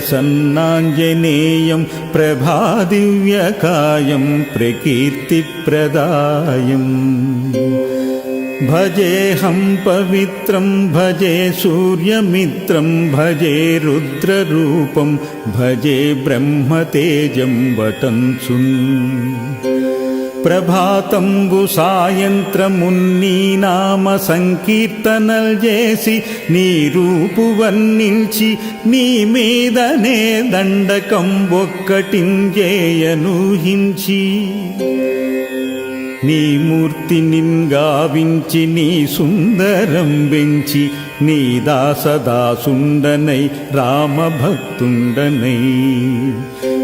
श्रीयाञ्जनेयं प्रसन्नाञ्जनेयं प्रभादिव्यकायं प्रकीर्तिप्रदायम् भजेऽहं पवित्रं भजे सूर्यमित्रं भजे रुद्ररूपं भजे ब्रह्मतेजं वटन्सुन् ప్రభాతంబు సాయంత్రమున్నీ నామ సంకీర్తనల్ చేసి నీ రూపు వర్ణించి నీ మీదనే దండకం ఒక్కటింజేయనూహించి నీ మూర్తి నిన్గావించి నీ సుందరం పెంచి నీ దాసదాసుండనై రామభక్తుండనై.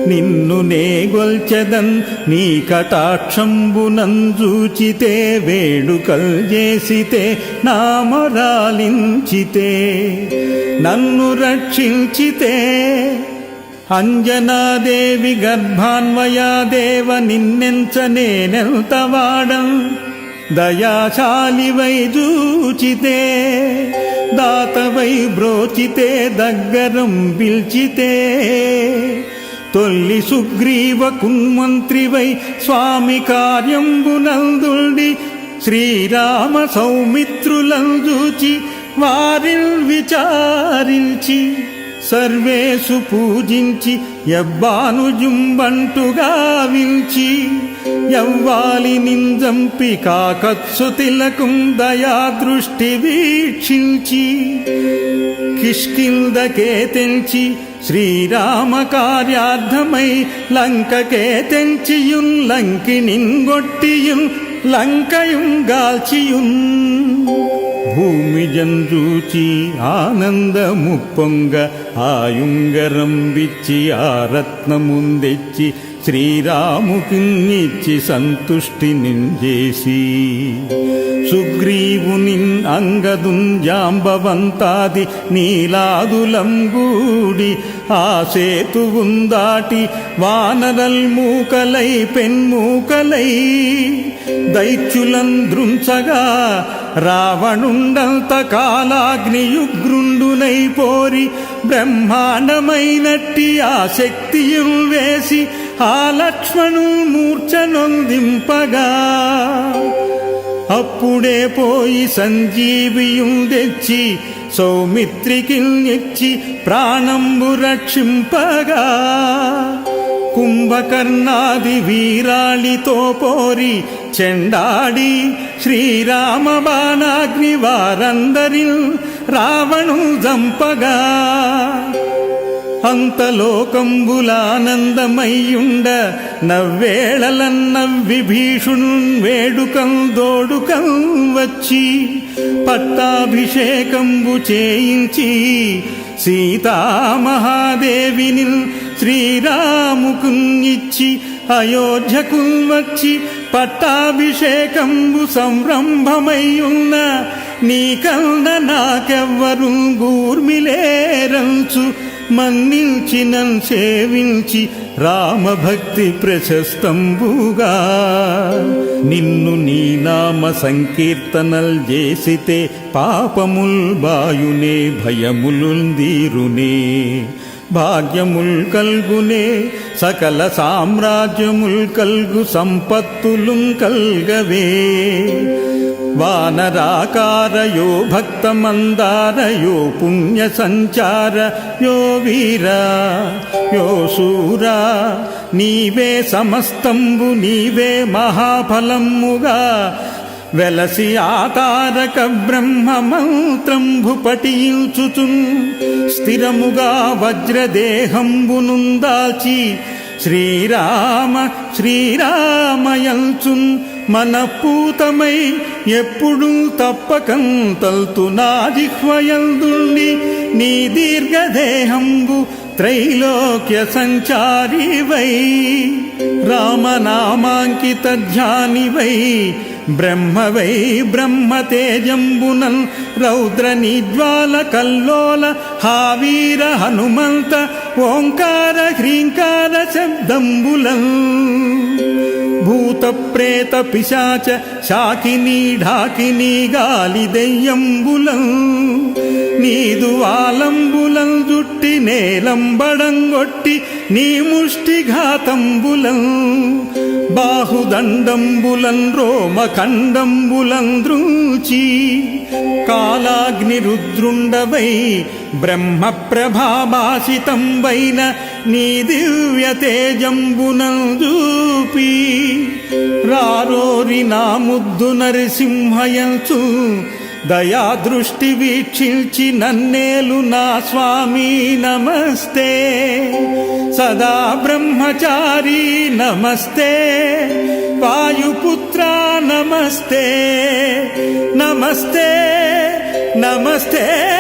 నిన్ను నేగొల్చెదన్ నీ కటాక్షంబునంజూచితే వేడుకల్ చేసితే నామరాలించితే నన్ను రక్షించితే. అంజనాదేవి గర్భాన్వయాదేవ నిన్నెంచ నేనెంతవాడం దయాశాలివై చూచితే దాతవై బ్రోచితే దగ్గరం పిల్చితే. తొల్లి సుగ్రీవ కున్మంత్రివై స్వామి కార్యంబునందుండి శ్రీరామ సౌమిత్రులందూచి వారిల్ విచారించి సర్వేసు పూజించి ఎవ్వాను జుంబంటుగా వించి ఎవ్వాలి నింజంపి కాకత్సు తిలకం దయా దృష్టి వీక్షించి కిష్కిందకే తెంచి శ్రీరామ కార్యార్థమై లంకకే తెంచియున్ లంకినిన్ గొట్టియున్ లంకయుం గాల్చియున్. భూమి జంజూచి ఆనందము పొంగ శ్రీరాముకిన్నిచ్చి సంతుష్టి నింజేసి సుగ్రీవునిన్ అంగదుంజాంబవంతాది జాంబవంతాది నీలాదులం గూడి ఆ సేతువుందాటి వానరల్ మూకలై పెన్మూకలై దైత్యులం దృంచగా రావణుండంత కాలాగ్నియుగ్రుండునై పోరి బ్రహ్మాండమైనట్టి ఆ శక్తియుల్ వేసి ఆ లక్ష్మణు మూర్ఛనొందింపగా అప్పుడే పోయి సంజీవియం తెచ్చి సౌమిత్రికిల్నిచ్చి ప్రాణంబు రక్షింపగా. కుంభకర్ణాది వీరాళితో పోరి చెండాడి శ్రీరామ బాణాగ్ని వారందరి రావణు జంపగా అంతలోకంబులానందమయ్యుండ నవ్వేళలన్నవ్వి భీషుణు వేడుకం దోడుకం వచ్చి పట్టాభిషేకంబు చేయించి సీతామహాదేవిని శ్రీరాముకున్నిచ్చి అయోధ్యకు వచ్చి పట్టాభిషేకంబు సంరంభమయ్యున్న నీకన్న నాకెవ్వరు గూర్మిలేరంచు మన్నించినం సేవించి రామభక్తి ప్రశస్తంబుగా. నిన్ను నీ నామ సంకీర్తనల్ చేసితే పాపముల్ బాయునే భయములుందీరునే భాగ్యముల్ కల్గునే సకల సామ్రాజ్యముల్ కల్గు సంపత్తులు కల్గవే. వానరాకారయో భక్తమందారయో పుణ్య సంచార యో వీర యో శూరా నీవే సమస్తంబు నీవే మహాఫలముగా వెలసి ఆతారక బ్రహ్మ మంత్రంభు పఠించుచున్. స్థిరముగా వజ్రదేహంబునుందాచి శ్రీరామ శ్రీరామయంచున్ మనపూతమై ఎప్పుడూ తప్పకం తల్తు నా జిహ్వయందుండి నీ దీర్ఘదేహంబు త్రైలోక్య సంచారివై రామనామాంకిత ధ్యానివై బ్రహ్మవై బ్రహ్మతేజంబునన్ రౌద్ర నిజ్వాల కల్లోల హావీర హనుమంత ఓంకార హ్రీంకార శబ్దంబులన్ భూత ప్రేత పిశాచ శాకిని ఢాకిని గాలి దెయ్యంబులం. నీదు ఆలంబులం జుట్టి నేలంబడంగొట్టి నీ ముష్టిఘాతంబులం బాహుదండంబులం రోమఖండంబులం ద్రూచి కాలాగ్ని రుద్రుండవై బ్రహ్మ ప్రభాభాసితం వైన నీ దివ్య తేజంబునందూపి రారోరి నా ముద్దు నరసింహయంచు దయా దృష్టి వీక్షించి నన్నేలు నా స్వామి నమస్తే. సదా బ్రహ్మచారి నమస్తే. వాయుపుత్ర నమస్తే. నమస్తే నమస్తే.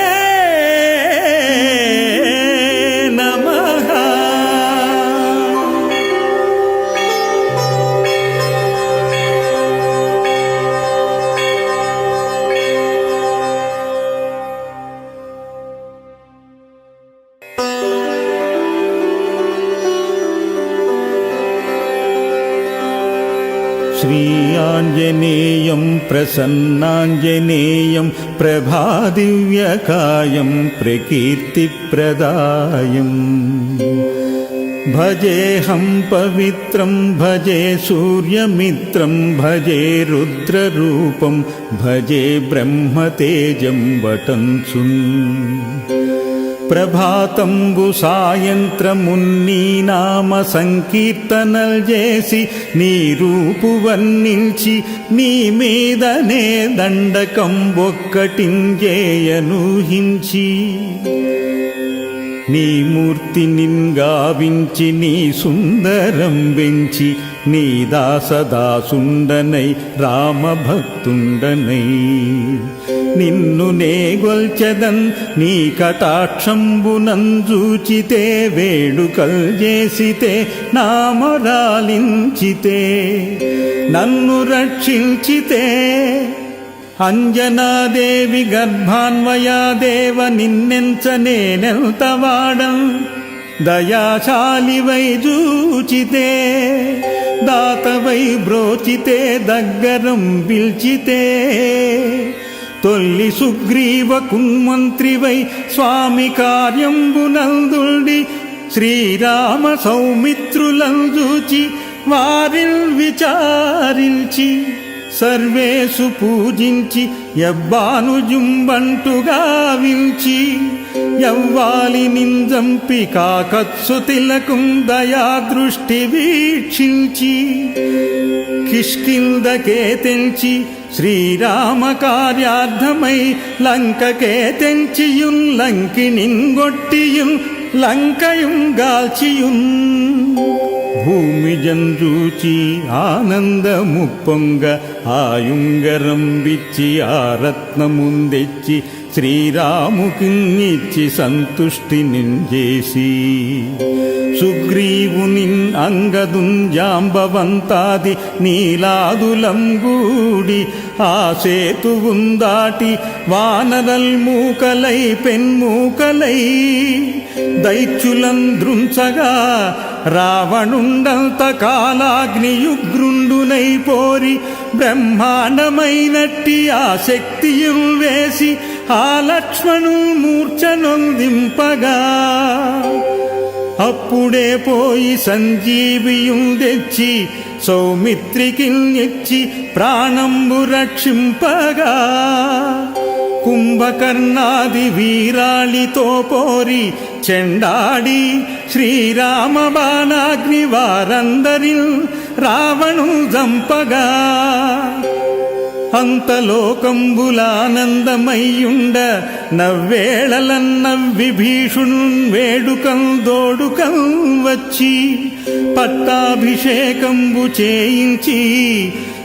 श्रीयाञ्जनेयं प्रसन्नाञ्जनेयं प्रभादिव्यकायं प्रकीर्तिप्रदायम् भजेऽहं पवित्रं भजे सूर्यमित्रं भजे रुद्ररूपं भजे ब्रह्मतेजं वटन्सुन् ప్రభాతంబు సాయంత్రమున్నీ నామ సంకీర్తనల్ చేసి నీ రూపు వర్ణించి నీ మీదనే దండకం ఒక్కటింజేయనూహించి. నీ మూర్తి నిన్గావించి నీ సుందరం వెంచి నీ దాసదాసుండనై రామభక్తుండనై. నిన్ను నేగొల్చెదన్ నీ కటాక్షంబునంజూచితే వేడుకల్ చేసితే నామరాలించితే నన్ను రక్షించితే అంజనాదేవి గర్భాన్వయా దేవ నిన్నెంచ నేనెంతవాడం దయాశాలివై చూచితే దాతవై బ్రోచితే దగ్గరం పిల్చితే. తొల్లి సుగ్రీవ కున్మంత్రివై స్వామి కార్యంబునందుండి శ్రీరామ సౌమిత్రులంజూచి వారిల్ విచారించి సర్వేసు పూజించి ఎవ్వాను జుంబంటుగా వించి ఎవ్వాలి నింజంపి కాకత్సు తిలకం దయా దృష్టి వీక్షించి కిష్కిందకే తెంచి శ్రీరామ కార్యార్థమై లంకకే తెంచియున్ లంకినింగొట్టియున్ లంకయుం గాల్చియున్. భూమి జంజూచి ఆనందము పొంగ ఆయుంగరం విచ్చి ఆ రత్నముందెచ్చి శ్రీరాముకిన్నిచ్చి సంతుష్టి నింజేసి సుగ్రీవునిన్ అంగదుంజాంబవంతాది నీలాదులం గూడి ఆ సేతువుందాటి వానరల్ మూకలై పెన్మూకలై దైత్యులం దృంచగా రావణుండంత కాలాగ్నియుగ్రుండునై పోరి బ్రహ్మాండమైనట్టి ఆ శక్తియుం వేసి ఆ లక్ష్మణు మూర్ఛనొందింపగా అప్పుడే పోయి సంజీవియుం తెచ్చి సౌమిత్రికిల్నిచ్చి ప్రాణంబు రక్షింపగా. కుంభకర్ణాది వీరాళితో పోరి చెండాడి శ్రీరామ బాణాగ్ని వారందరి రావణు జంపగా. అంతలోకంబులానందమయ్యుండ నవ్వేళలన్నవ్వి భీషుణు వేడుకం దోడుకం వచ్చి పట్టాభిషేకంబు చేయించి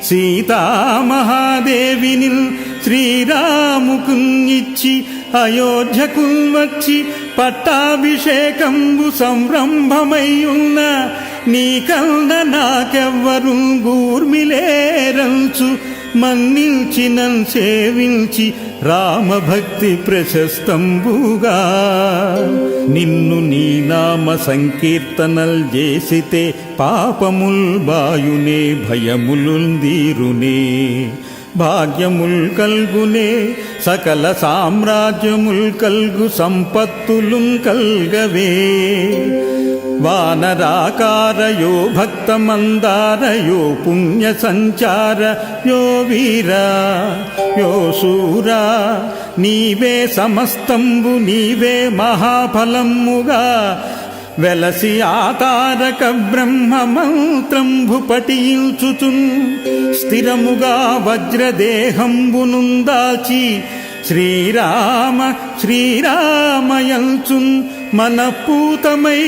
సీతామహాదేవిని శ్రీరాముకునిచ్చి అయోధ్యకు వచ్చి పట్టాభిషేకంబు సంరంభమయ్యున్న నీకన్న నాకెవ్వరూ గూర్మిలేరంచు మన్నించినం సేవించి రామభక్తి ప్రశస్తంబుగా. నిన్ను నీ నామ సంకీర్తనల్ చేసితే పాపముల్ బాయునే భయములుందీరునే భాగ్యముల్ కల్గునే సకల సామ్రాజ్యముల్ కల్గు సంపత్తులున్ కల్గవే. వానరాకారయో భక్తమందారయో పుణ్య సంచార యో వీరా యో శూరా నీవే సమస్తంబు నీవే మహాఫలముగా వెలసి ఆతారక బ్రహ్మ మంత్రంభు పఠించుచున్ స్థిరముగా వజ్రదేహంబునుందాచి శ్రీరామ శ్రీరామయంచున్ మనపూతమై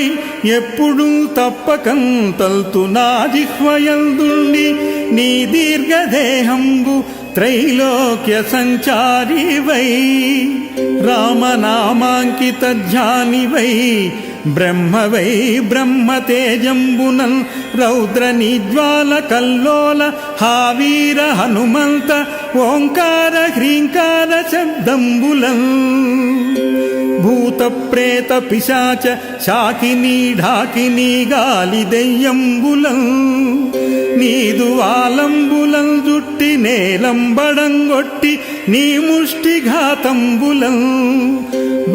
ఎప్పుడూ తప్పకంతల్తు నా జిహ్వయందుండి నీ దీర్ఘదేహంబు త్రైలోక్య సంచారివై రామనామాంకిత ధ్యానివై బ్రహ్మవై బ్రహ్మతేజంబునన్ రౌద్ర నిజ్వాల కల్లోల హావీర హనుమంత ఓంకార హ్రీంకార శబ్దంబులం భూత ప్రేత పిశాచ శాకిని ఢాకిని గాలి దెయ్యంబులం. నీదు ఆలంబులం జుట్టి నేలంబడంగొట్టి నీ ముష్టిఘాతంబులం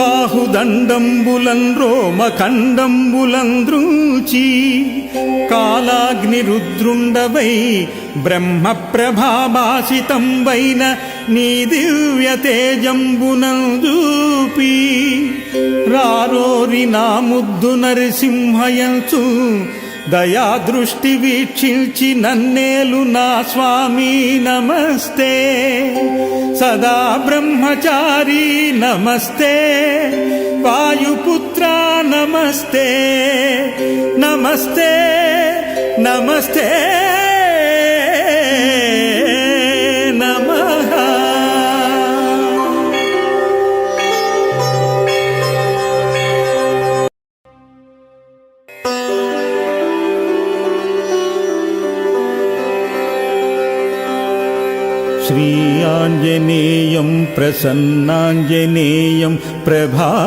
బాహుదండంబులం రోమఖండంబులం ద్రూచి కాలాగ్ని రుద్రుండవై బ్రహ్మ ప్రభాభాసితం వైన నీ దివ్య తేజంబునం దూపి రారోరి నా ముద్దు నరసింహయంచు దయా దృష్టి వీక్షించి నన్నేలు నా స్వామి నమస్తే. సదా బ్రహ్మచారి నమస్తే. వాయుపుత్ర నమస్తే. నమస్తే నమస్తే. श्रीयाञ्जनेयं प्रसन्नाञ्जनेयं प्रभादिव्यकायं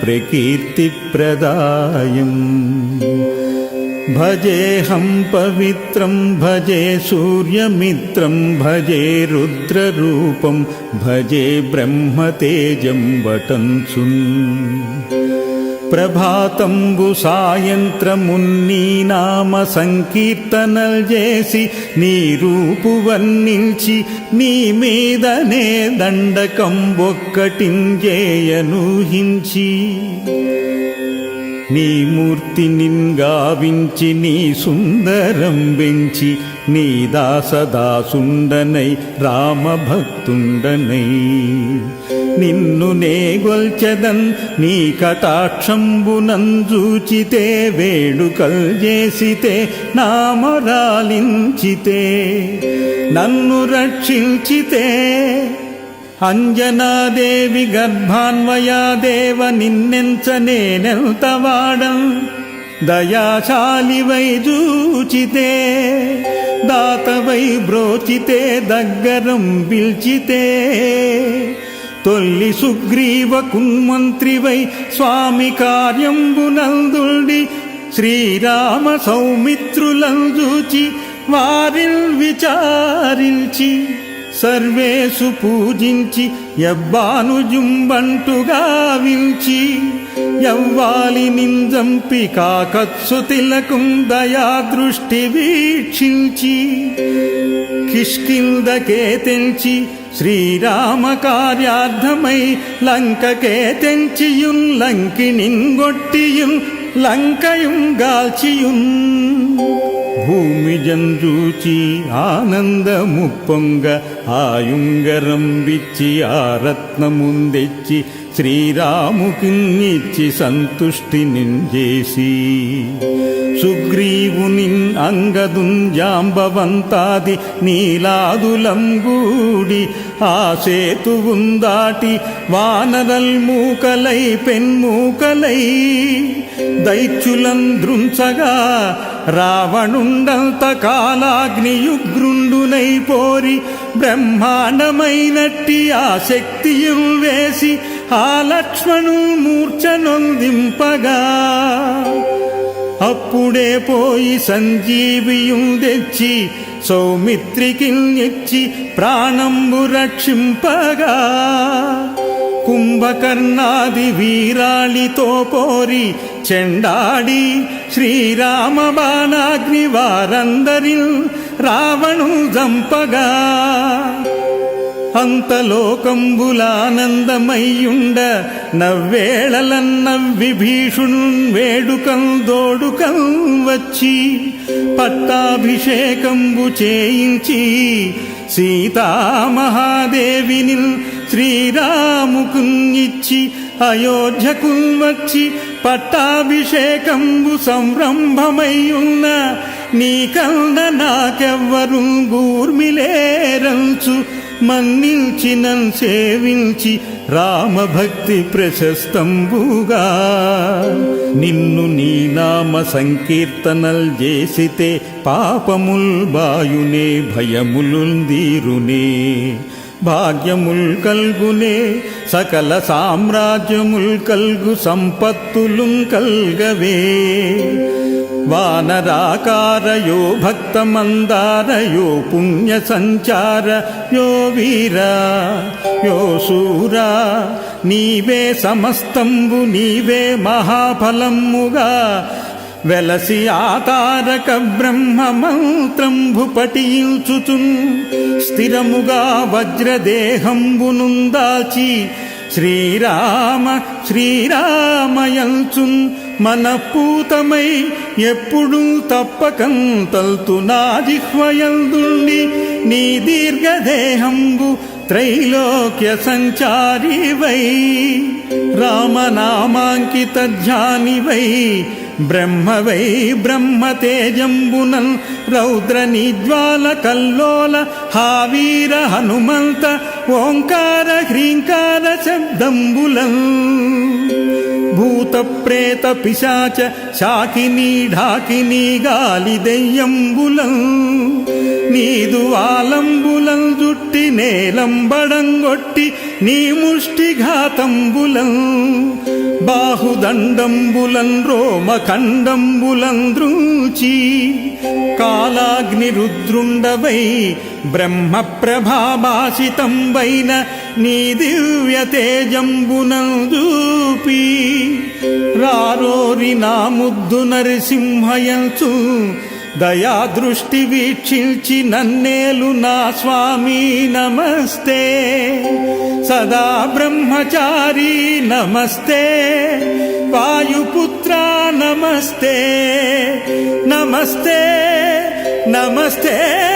प्रकीर्तिप्रदायम् भजेऽहं पवित्रं भजे सूर्यमित्रं भजे रुद्ररूपं भजे ब्रह्मतेजं वटन्सुन् ప్రభాతంబు సాయంత్రమున్నీ నామ సంకీర్తనల్ చేసి నీ రూపు వర్ణించి నీ మీదనే దండకం ఒక్కటింజేయనూహించి. నీ మూర్తి నిన్గావించి నీ సుందరం వెంచి నీ దాసదాసుండనై రామభక్తుండనై. నిన్ను నే గొల్చెదన్ నీ కటాక్షంబునంజూచితే వేడుకల్ చేసితే నామరాలించితే నన్ను రక్షించితే అంజనాదేవి గర్భాన్వయా గర్భాన్వయాదేవ నిన్నెంచనేనెంతవాడం దయాశాలివై చూచితే దాతవై బ్రోచితే దగ్గరం పిల్చితే. తొల్లి సుగ్రీవ కున్మంత్రివై స్వామి కార్యంబునందుల్డి శ్రీరామ సౌమిత్రులంజూచి వారిల్ విచారించి సర్వేసు పూజించి ఎవ్వాను జుంబంటుగా వించి ఎవ్వాలి నింజంపి కాకత్సు తిలకం దయా దృష్టి వీక్షించి కిష్కిందకే తెంచి శ్రీరామ కార్యార్థమై లంకకే తెంచియున్ లంకినింగొట్టియున్ లంకయుం గాల్చియున్. என்றூச்சி ஆனந்த முப்பொங்க ஆயுங்கரம்பிச்சி ஆரத்னமுந்தெச்சி శ్రీరాముకిన్నిచ్చి సంతుష్టి నింజేసి సుగ్రీవునిన్ అంగదుంజాంబవంతాది నీలాదులంగూడి ఆ సేతువుందాటి వానరల్ మూకలై పెన్మూకలై దైత్యులంద్రుంచగా రావణుండంత కాలాగ్నియుగ్రుండునై పోరి బ్రహ్మాండమైనట్టి ఆ శక్తియుల్ వేసి ఆ లక్ష్మణు మూర్ఛనొందింపగా అప్పుడే పోయి సంజీవియుం తెచ్చి సౌమిత్రికి నిచ్చి ప్రాణంబు రక్షింపగా. కుంభకర్ణాది వీరాళితో పోరి చెండాడి శ్రీరామ బాణాగ్ని వారందరి రావణు జంపగా. అంతలోకంబులానందమయ్యుండ నవ్వేళలన్నవ్వి భీషుణు వేడుకం దోడుకం వచ్చి పట్టాభిషేకంబు చేయించి సీతామహాదేవిని శ్రీరాముకున్నిచ్చి అయోధ్యకు వచ్చి పట్టాభిషేకంబు సంరంభమయ్యున్న నీ కన్న నాకెవ్వరు గూర్మిలేరంచు మన్నించినం సేవించి రామభక్తి ప్రశస్తంబుగా. నిన్ను నీ నామ సంకీర్తనల్ చేసితే పాపముల్ బాయునే భయములుందీరునే భాగ్యముల్ కల్గునే సకల సామ్రాజ్యముల్ కల్గు సంపత్తులు కల్గవే. వానరాకారయో భక్తమందారయో పుణ్య సంచార యో వీరా యో శూరా నీవే సమస్తంబు నీవే మహాఫలముగా వెలసి ఆతారక బ్రహ్మ మంత్రంభు పఠించుచున్ స్థిరముగా వజ్రదేహంబునుందాచి శ్రీరామ శ్రీరామయంచున్ మనపూతమై ఎప్పుడూ ఎప్పుడు తప్పకంతల్తు నా జిహ్వయందుండి నీ దీర్ఘదేహంబు త్రైలోక్య సంచారివై. రామనామాంకిత ధ్యానివై. బ్రహ్మవై బ్రహ్మతేజంబునల్ రౌద్ర నిజ్వాల కల్లోల హావీర హనుమంత ఓంకార హ్రీంకార శబ్దంబులం భూత ప్రేత పిశాచ శాకిని ఢాకిని గాలి దెయ్యంబులం నీదు ఆలంబులం జుట్టి నేలంబడంగొట్టి నీ ముష్టిఘాతంబులం బాహుదండంబులం రోమఖండంబులం ద్రూచి కాలాగ్ని రుద్రుండవై బ్రహ్మ ప్రభాభాసితంబైన నీ దివ్య తేజంబునం గౌరి రారోరి నా ముద్దు నరసింహయంచు దయా దృష్టి వీక్షించి నన్నేలు నా స్వామి నమస్తే. సదా బ్రహ్మచారి నమస్తే. వాయుపుత్ర నమస్తే. నమస్తే నమస్తే.